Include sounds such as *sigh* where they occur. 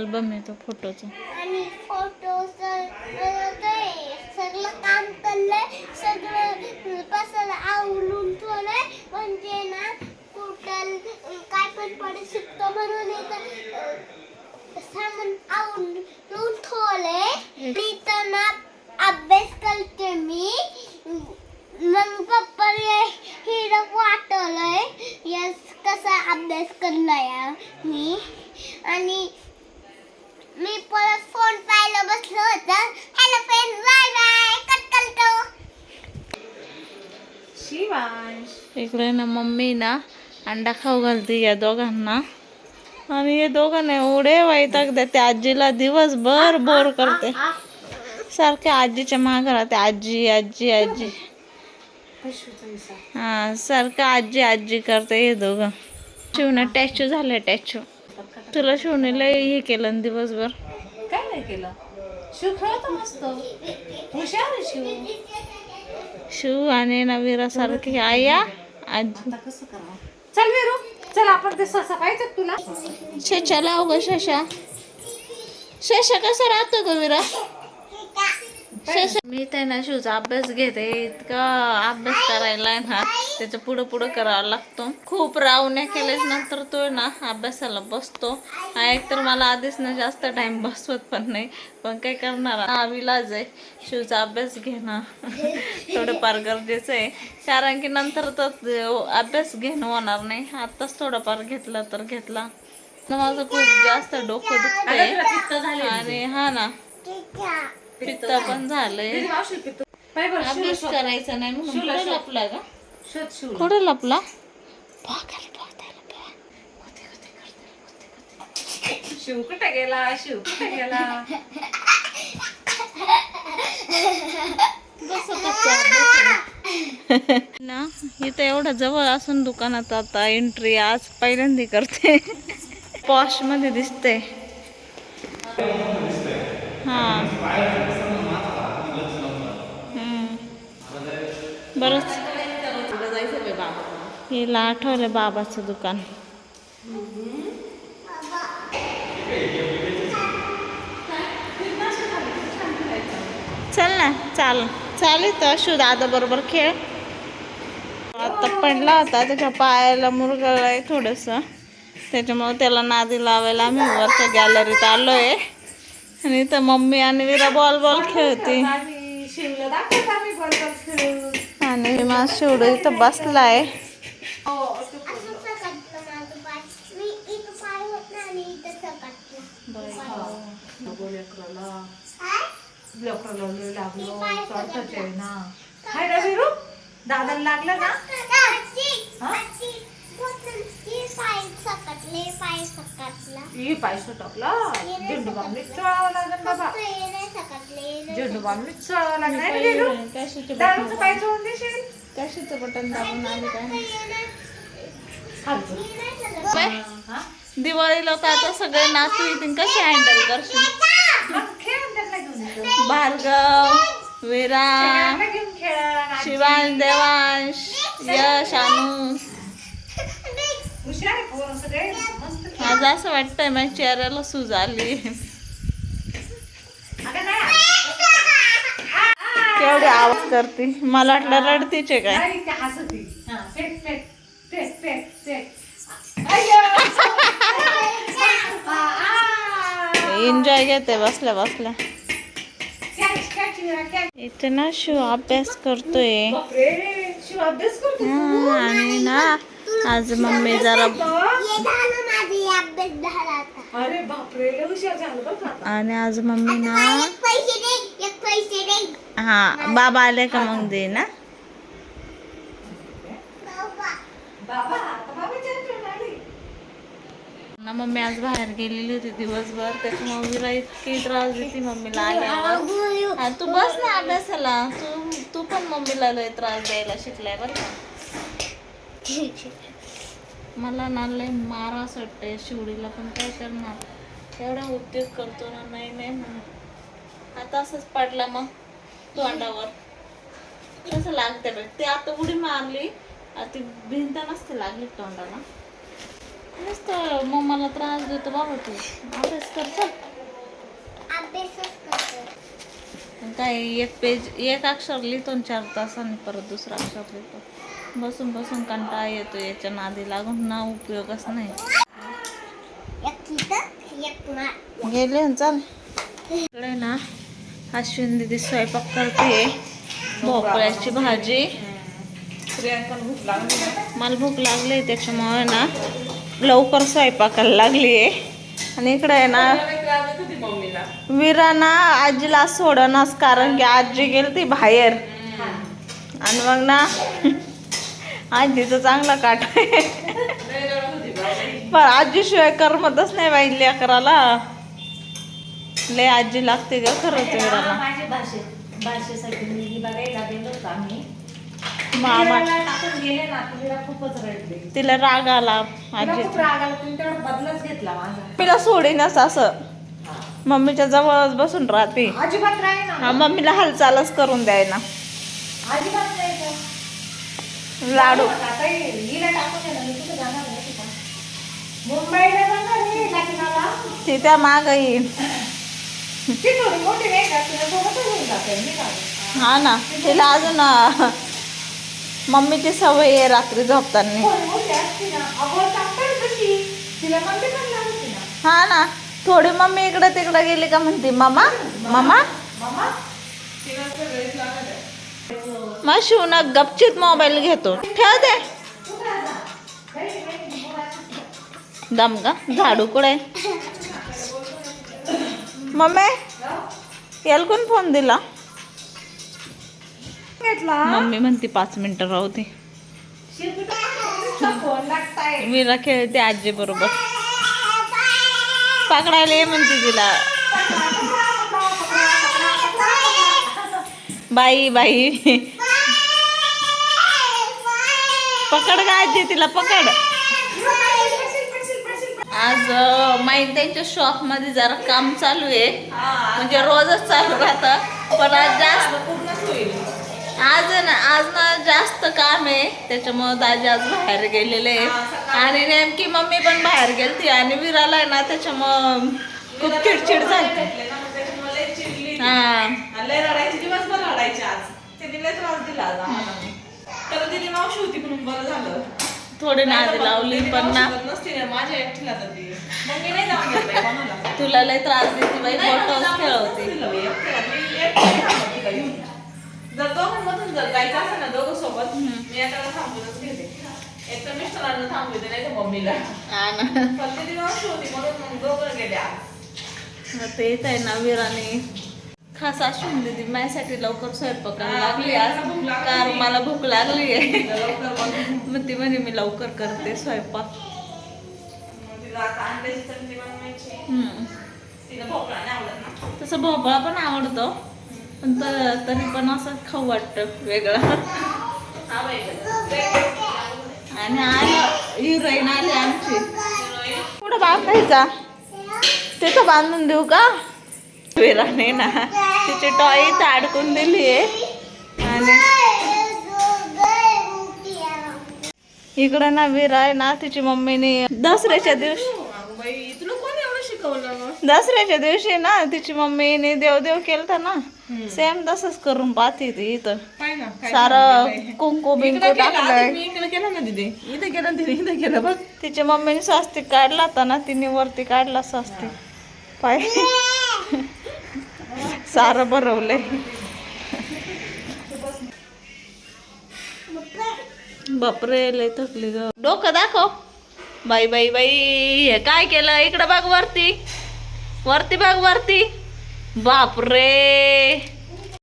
Album आहे तो फोटोचा आणि फोटो सगळं काम करलंय सगळं पसर आवरून ठेवलंय म्हणजे ना कुठं काय पण पडू शकतो म्हणून सामान आवरून ठेवलंय. मी तर ना अभ्यास करते मी. मग पप्पा हिरं वाटवलंय यस कसा अभ्यास करलाय मी. आणि मी परत फोन पाहायला बसलो होतं. Hello friend bye bye cut करतो शिवांश. इकडे ना मम्मी ना अंडा खाऊ घालते या दोघांना. आणि हे दोघांना एवढे वैताग देते. आजीला दिवसभर बोर करते. सारखे आजीच्या माग राहते. आजी आजी आजी. हा सारखं आजी आजी करते हे दोघं. शिवने टॅचू झाले टॅचू तुला शिवने लय हे केलं ना दिवसभर. काय नाही केलं? शिव खेळतो मस्त. हुशार आहे शिव. शिव आणि नवीरा सारखी आया आजी. आता कसं करावं? चल विरू चल आपण ते ससा पाहिजे तुला? शशा लाव ग शशा. शशा कसा राहतो ग विरा? शशा मी त्या ना शिवचा अभ्यास घेते इतका अभ्यास करायला आहे ना त्याचं पुढं पुढं करावा लागतो. खूप रावण्या केल्याच नंतर तो ना अभ्यासाला बसतो. एक तर मला आधीच ना जास्त टाइम बसवत पण नाही पण काय करणार? हा विलाज आहे. शिवचा अभ्यास घेणं. थोडंफार गरजेचं आहे. कारण की नंतर तर अभ्यास घेणं होणार नाही. आत्ताच थोडाफार घेतला तर घेतला. तर माझं खूप जास्त डोकं दुखतंय. पित्त झाले आणि हा ना. पित्त पण झालंय. अभ्यास करायचा नाही म्हणून. कुठे. लपला का कुठे लपला. शिव कुठे गेला? शिव कुठे गेला? *laughs* ना इथं एवढं जवळ असून दुकानात आता एंट्री आज पहिल्यांदा करते. *laughs* पॉशमध्ये दिसते हा. बरंच. हिला आठवलं बाबाचं दुकान. चल ना चाल. चालेल तर शू दादा बरोबर खेळ. आता पडला होता त्याच्या पायाला मुरगळलाय थोडस. त्याच्यामुळे त्याला नादी लावायला आम्ही वरच्या गॅलरीत आलोय. आणि तर मम्मी आणि विरा बॉल बॉल खेळते. आणि माझ शिवडू इथं बसलाय. विरू? दादाला लागलं ना आजी, हा? आजी, बोटल, हे पाय सकटले, पाय सकटला. ई झेंडू लागेल बाबा. सकटले, झेंडू कशाचे दारूचं पाय चोळून देशील? कशाचं बटन दाबून? काय? दिवाळीला तर आता सगळे नातू येतील. कसे हँडल करशील. भार्गव विरा शिवांश देवांश यश अनु हुशार आहे पोरं सगळे मस्त खेळ. आज असं वाटतंय माझ्या चेहऱ्याला सूज आली केवढी आवाज करते मला वाटलं रडतीचे काय हसत आहे. हा. एन्जॉय घेते बसल्या बसल्या. इथे ना शिव अभ्यास करतोय आणि ना आज मम्मी जरा. आणि आज मम्मी ना हा बाबा आले का मग दे ना? मम्मी आज बाहेर गेलेली होती दिवसभर त्याच्या मम्मीला इतकी त्रास देते मम्मीला आल्यावर. हा, तू बस ना अभ्यासाला तू तू पण मम्मीला लय त्रास द्यायला शिकलाय बरं का? मला ना लय मारा असं वाटतंय शिवडीला पण काय करणार एवढा उद्योग करतो ना नाही नाही म्हणून. आता असंच पडला मग तोंडावर. कसं लागते बघ ते आता उडी मारली आता ती भिंत नसते लागली तोंडाला. नुसतं मला त्रास देतो बाबा तू. अभ्यास करतो अभ्यासच करतो. काय एक पेज एक अक्षर लिहितो चार तासांनी परत दुसरं अक्षर लिहितो. बसून बसून कंटाळा येतो याच्या नादी लागून ना उपयोगच नाही. गेले ना चाल. इकडे ना अश्विन दिदी स्वयंपाक करते. भोपळ्याची भाजी. मला भूक लागली त्याच्यामुळे ना लवकर स्वयंपाकाला लागली आहे आणि इकडे आहे ना विरा ना आजीला सोडणच कारण की आजी गेली ती बाहेर आणि मग ना आजीचं चांगला काट आहे पण आजीशिवाय करमतच नाही बाई लेकराला. लय आजी लागते ग खरंच विराला मामा. विराला टाकून गेले ना तर विरा खूपच रडली. तिला राग आला तिला आजी खूप राग आला तुम्ही तेवढा बदलाच घेतला माझा. तिला सोडीनच असं. मम्मीच्या जवळच बसून राहते. अजिबात राही ना. हा मम्मीला हालचालच करून द्याय ना अजिबात नाही का? लाडू. आता हे- हिला टाकून गेलं मी कुठं जाणार माहिती का मुंबईला जाणार आहे लग्नाला ती त्या माग येईल ती थोडी मोठी नाही का? तिला सोबतच घेऊन जाते मी का हा ना तिला अजून अं, मम्मीची सवय आहे रात्री झोपताना. हा ना. थोडी मम्मी इकडे तिकडे गेली का म्हणते मामा मामा. मामा? मग शिवना गपचित मोबाईल घेतो. ठेव दे. दम का झाडू कुठे? मम्मी याला कोण फोन दिला? मम्मी म्हणते पाच मिनिटं राहू दे. मीरा खेळते आजी बरोबर. पकडायला ये म्हणते तिला. बाई बाई. पकड का आजी तिला पकड. आज अं, त्यांच्या शॉपमध्ये जरा काम चालू आहे. म्हणजे रोजच चालू राहतं. पण आज जास्त आज ना आज ना जास्त काम आहे त्याच्यामुळं दाजी आज बाहेर गेलेले आहे आणि नेमकी मम्मी पण बाहेर गेलती आणि विराला आहे ना त्याच्यामुळं खूप चिडचिड झाली. हा. थोडी नादी लावली पण ना. तुला लय त्रास देते बाई फोटोज जाऊन खेळवते दिलं बाई, एकटीला. मी एकटी थांबत तिला घेऊन. जर जर जायचं असेल ना दोघं सोबत मी एकाला थांबूनच घेते एक तर मिस्टरांना थांबवते नाही तर मम्मीला. हा ना. पण तिने मावशी होती म्हणून मग दोघं गेले आज. मग ते येत आहे ना विराने खास असून दिदी माझ्यासाठी लवकर स्वयंपाकाला लागली आज. कारण मला भूक लागली आहे. *laughs* मग ती म्हणे मी लवकर करते स्वयंपाक. आता नाही तसं भोपळा पण आवडतो. पण तरी पण असं खाऊ वाटतं वेगळं. आणि आलं हिरोईन आली आमची. कुठं बांधायचा? तिथं बांधून देऊ का? विराने ना तिची टॉय इथं अडकून दिली आहे. आणि इकडं ना विरा आहे ना तिची मम्मीने दसऱ्याच्या दिवशी दसऱ्याच्या दिवशी ना तिची मम्मीने देवदेव केलता ना सेम तसंच करून पाहते ती इथं. सारं कुंकू बिंकू टाकलंय. केलं ना दीदी. इथे केलं तिने इथे केलं बघ. तिच्या मम्मीने स्वस्तिक काढला होता ना तिने वरती काढला स्वस्तिक. पाय. सारं भरवलंय. बापरे लय थकली ग. डोकं दाखव. बाई बाई बाई हे काय केलं? इकडं बघ वरती. वरती बघ वरती. बापरे.